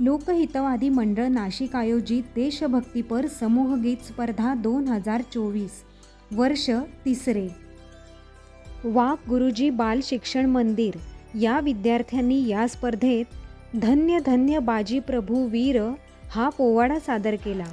लोकहितवादी मंडळ नाशिक आयोजित देशभक्तीपर समूहगीत स्पर्धा दोन हजार चोवीस वर्ष तिसरे वाक गुरुजी बाल शिक्षण मंदिर या विद्यार्थ्यांनी या स्पर्धेत धन्य धन्य बाजी प्रभू वीर हा पोवाडा सादर केला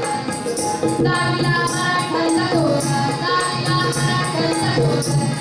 Thank la la la la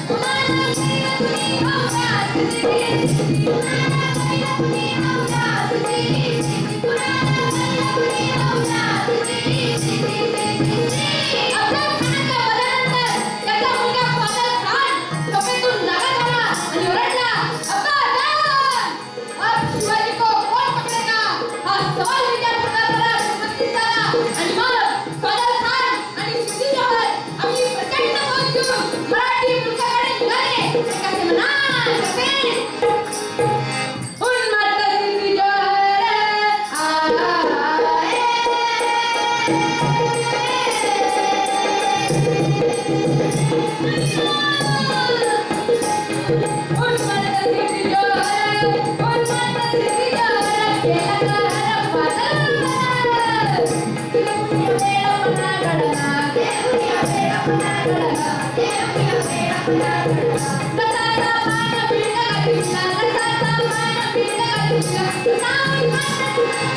Thank you.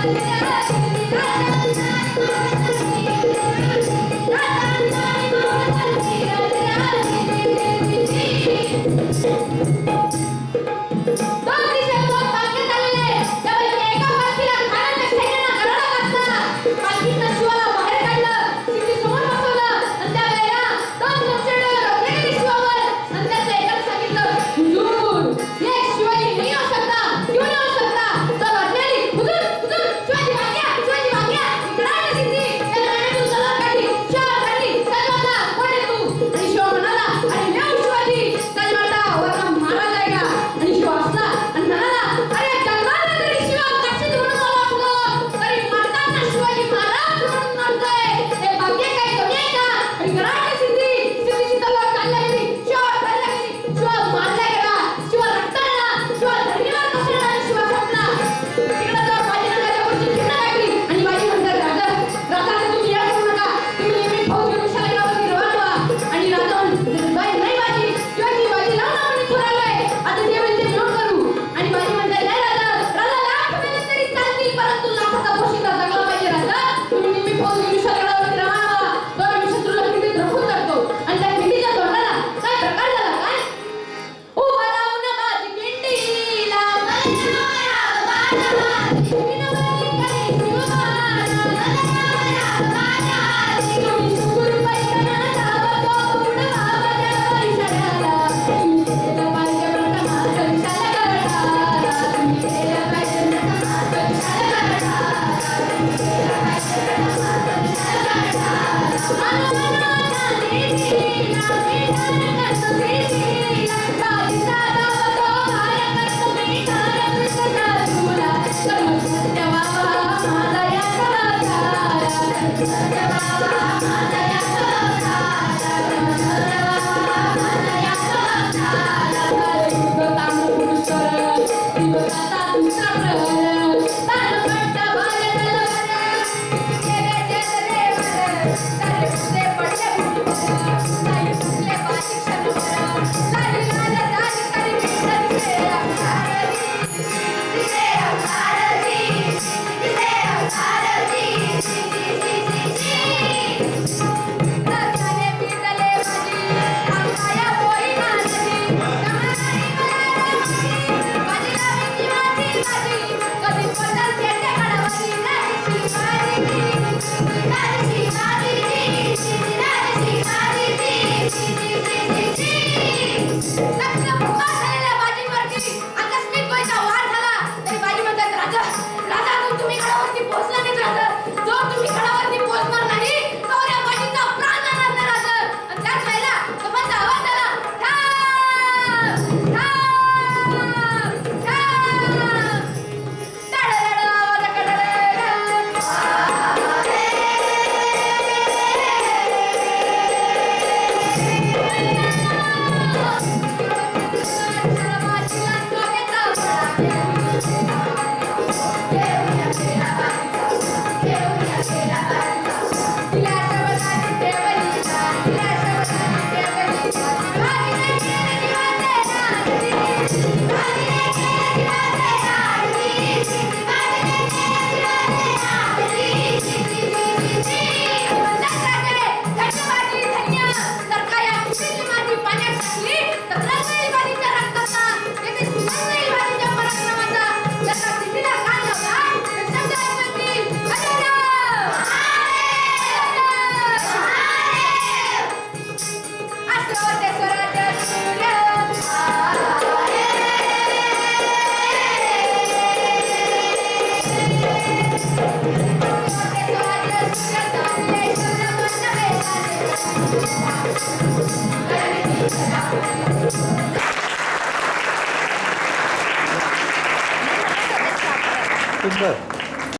家家幸福似。तुला. कर्म 对